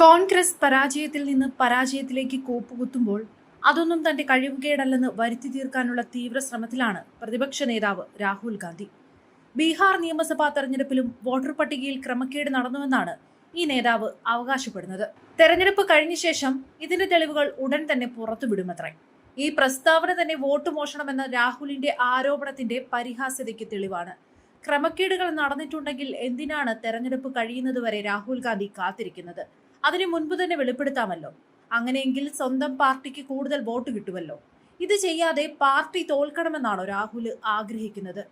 കോൺഗ്രസ് പരാജയത്തിൽ നിന്ന് പരാജയത്തിലേക്ക് കൂപ്പുകുത്തുമ്പോൾ അതൊന്നും തന്റെ കഴിവുകേടല്ലെന്ന് വരുത്തി തീർക്കാനുള്ള തീവ്ര ശ്രമത്തിലാണ് പ്രതിപക്ഷ നേതാവ് രാഹുൽ ഗാന്ധി. ബീഹാർ നിയമസഭാ തെരഞ്ഞെടുപ്പിലും വോട്ടർ പട്ടികയിൽ ക്രമക്കേട് നടന്നുവെന്നാണ് ഈ നേതാവ് അവകാശപ്പെടുന്നത്. തെരഞ്ഞെടുപ്പ് കഴിഞ്ഞ ശേഷം ഇതിന്റെ തെളിവുകൾ ഉടൻ തന്നെ പുറത്തുവിടുമത്രേ. ഈ പ്രസ്താവന തന്നെ വോട്ട് മോഷണമെന്ന രാഹുലിന്റെ ആരോപണത്തിന്റെ പരിഹാസ്യതയ്ക്ക് തെളിവാണ്. ക്രമക്കേടുകൾ നടന്നിട്ടുണ്ടെങ്കിൽ എന്തിനാണ് തെരഞ്ഞെടുപ്പ് കഴിയുന്നതുവരെ രാഹുൽ ഗാന്ധി കാത്തിരിക്കുന്നത്? അതിനു മുൻപ് തന്നെ വെളിപ്പെടുത്താമല്ലോ. അങ്ങനെയെങ്കിൽ സ്വന്തം പാർട്ടിക്ക് കൂടുതൽ വോട്ട് കിട്ടുമല്ലോ. ഇത് ചെയ്യാതെ പാർട്ടി തോൽക്കണമെന്നാണോ രാഹുൽ ആഗ്രഹിക്കുന്നത്?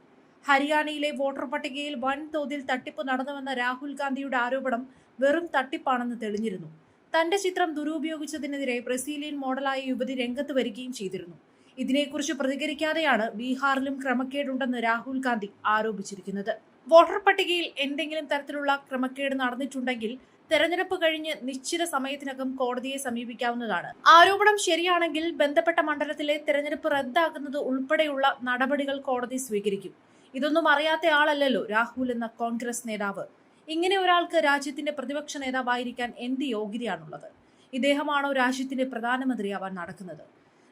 ഹരിയാനയിലെ വോട്ടർ പട്ടികയിൽ വൻതോതിൽ തട്ടിപ്പ് നടന്നുവെന്ന രാഹുൽ ഗാന്ധിയുടെ ആരോപണം വെറും തട്ടിപ്പാണെന്ന് തെളിഞ്ഞിരുന്നു. തന്റെ ചിത്രം ദുരുപയോഗിച്ചതിനെതിരെ ബ്രസീലിയൻ മോഡലായ യുവതി രംഗത്ത് വരികയും ചെയ്തിരുന്നു. ഇതിനെക്കുറിച്ച് പ്രതികരിക്കാതെയാണ് ബീഹാറിലും ക്രമക്കേടുണ്ടെന്ന് രാഹുൽ ഗാന്ധി ആരോപിച്ചിരിക്കുന്നത്. വോട്ടർ പട്ടികയിൽ എന്തെങ്കിലും തരത്തിലുള്ള ക്രമക്കേട് നടന്നിട്ടുണ്ടെങ്കിൽ തെരഞ്ഞെടുപ്പ് കഴിഞ്ഞ് നിശ്ചിത സമയത്തിനകം കോടതിയെ സമീപിക്കാവുന്നതാണ്. ആരോപണം ശരിയാണെങ്കിൽ ബന്ധപ്പെട്ട മണ്ഡലത്തിലെ തെരഞ്ഞെടുപ്പ് റദ്ദാക്കുന്നത് ഉൾപ്പെടെയുള്ള നടപടികൾ കോടതി സ്വീകരിക്കും. ഇതൊന്നും അറിയാത്ത ആളല്ലല്ലോ രാഹുൽ എന്ന കോൺഗ്രസ് നേതാവ്. ഇങ്ങനെ ഒരാൾക്ക് രാജ്യത്തിന്റെ പ്രതിപക്ഷ നേതാവായിരിക്കാൻ എന്ത് യോഗ്യതയാണുള്ളത്? ഇദ്ദേഹമാണോ രാജ്യത്തിന്റെ പ്രധാനമന്ത്രിയാവാൻ നടക്കുന്നത്?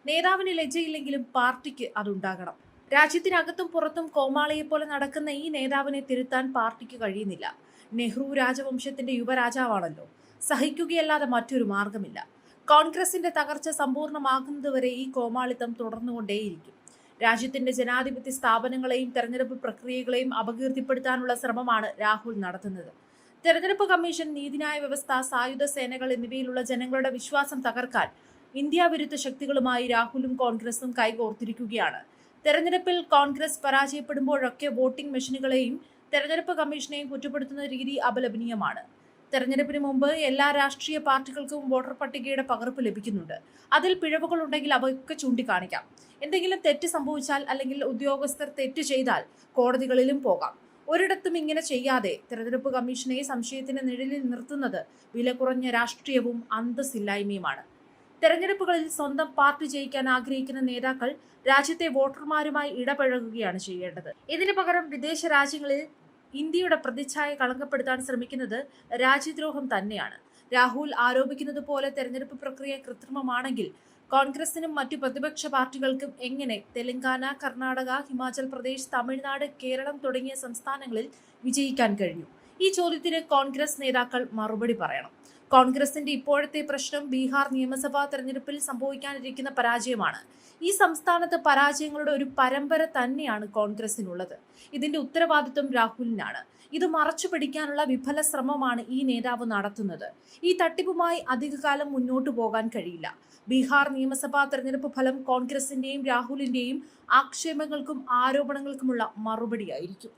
നേതാവിന് ലജ്ജയില്ലെങ്കിലും പാർട്ടിക്ക് അതുണ്ടാകണം. രാജ്യത്തിനകത്തും പുറത്തും കോമാളിയെ പോലെ നടക്കുന്ന ഈ നേതാവിനെ തിരുത്താൻ പാർട്ടിക്ക് കഴിയുന്നില്ല. നെഹ്റു രാജവംശത്തിന്റെ യുവരാജാവാണല്ലോ. സഹിക്കുകയല്ലാതെ മറ്റൊരു മാർഗമില്ല കോൺഗ്രസിന്റെ തകർച്ച സമ്പൂർണമാകുന്നതുവരെ ഈ കോമാളിത്തം തുടർന്നുകൊണ്ടേയിരിക്കും. രാജ്യത്തിന്റെ ജനാധിപത്യ സ്ഥാപനങ്ങളെയും തെരഞ്ഞെടുപ്പ് പ്രക്രിയകളെയും അപകീർത്തിപ്പെടുത്താനുള്ള ശ്രമമാണ് രാഹുൽ നടത്തുന്നത്. തെരഞ്ഞെടുപ്പ് കമ്മീഷൻ നീതിന്യായ വ്യവസ്ഥ സായുധ സേനകൾ എന്നിവയിലുള്ള ജനങ്ങളുടെ വിശ്വാസം തകർക്കാൻ ഇന്ത്യ വിരുദ്ധ ശക്തികളുമായി രാഹുലും കോൺഗ്രസും കൈകോർത്തിരിക്കുകയാണ്. തെരഞ്ഞെടുപ്പിൽ കോൺഗ്രസ് പരാജയപ്പെടുമ്പോഴൊക്കെ വോട്ടിംഗ് മെഷീനുകളെയും തെരഞ്ഞെടുപ്പ് കമ്മീഷനെയും കുറ്റപ്പെടുത്തുന്ന രീതി അപലപനീയമാണ്. തെരഞ്ഞെടുപ്പിന് മുമ്പ് എല്ലാ രാഷ്ട്രീയ പാർട്ടികൾക്കും വോട്ടർ പട്ടികയുടെ പകർപ്പ് ലഭിക്കുന്നുണ്ട്. അതിൽ പിഴവുകൾ ഉണ്ടെങ്കിൽ അവയൊക്കെ ചൂണ്ടിക്കാണിക്കാം. എന്തെങ്കിലും തെറ്റ് സംഭവിച്ചാൽ അല്ലെങ്കിൽ ഉദ്യോഗസ്ഥർ തെറ്റ് ചെയ്താൽ കോടതികളിലും പോകാം. ഒരിടത്തും ഇങ്ങനെ ചെയ്യാതെ തെരഞ്ഞെടുപ്പ് കമ്മീഷനെ സംശയത്തിന്റെ നിഴലിൽ നിർത്തുന്നത് വില കുറഞ്ഞ രാഷ്ട്രീയവും അന്തസ്സില്ലായ്മയുമാണ്. തെരഞ്ഞെടുപ്പുകളിൽ സ്വന്തം പാർട്ടി ജയിക്കാൻ ആഗ്രഹിക്കുന്ന നേതാക്കൾ രാജ്യത്തെ വോട്ടർമാരുമായി ഇടപഴകുകയാണ് ചെയ്യേണ്ടത്. ഇതിനു പകരം വിദേശ രാജ്യങ്ങളിൽ ഇന്ത്യയുടെ പ്രതിച്ഛായ കളങ്കപ്പെടുത്താൻ ശ്രമിക്കുന്നത് രാജ്യദ്രോഹം തന്നെയാണ്. രാഹുൽ ആരോപിക്കുന്നത് പോലെ തെരഞ്ഞെടുപ്പ് പ്രക്രിയ കൃത്രിമമാണെങ്കിൽ കോൺഗ്രസിനും മറ്റു പ്രതിപക്ഷ പാർട്ടികൾക്കും എങ്ങനെ തെലങ്കാന കർണാടക ഹിമാചൽ പ്രദേശ് തമിഴ്നാട് കേരളം തുടങ്ങിയ സംസ്ഥാനങ്ങളിൽ വിജയിക്കാൻ കഴിഞ്ഞു? ഈ ചോദ്യത്തിന് കോൺഗ്രസ് നേതാക്കൾ മറുപടി പറയണം. കോൺഗ്രസിന്റെ ഇപ്പോഴത്തെ പ്രശ്നം ബീഹാർ നിയമസഭാ തെരഞ്ഞെടുപ്പിൽ സംഭവിക്കാനിരിക്കുന്ന പരാജയമാണ്. ഈ സംസ്ഥാനത്ത് പരാജയങ്ങളുടെ ഒരു പരമ്പര തന്നെയാണ് കോൺഗ്രസിനുള്ളത്. ഇതിന്റെ ഉത്തരവാദിത്വം രാഹുലിനാണ്. ഇത് മറച്ചു പിടിക്കാനുള്ള വിഫല ശ്രമമാണ് ഈ നേതാവ് നടത്തുന്നത്. ഈ തട്ടിപ്പുമായി അധികകാലം മുന്നോട്ടു പോകാൻ കഴിയില്ല. ബീഹാർ നിയമസഭാ തെരഞ്ഞെടുപ്പ് ഫലം കോൺഗ്രസിന്റെയും രാഹുലിന്റെയും ആക്ഷേപങ്ങൾക്കും ആരോപണങ്ങൾക്കുമുള്ള മറുപടിയായിരിക്കും.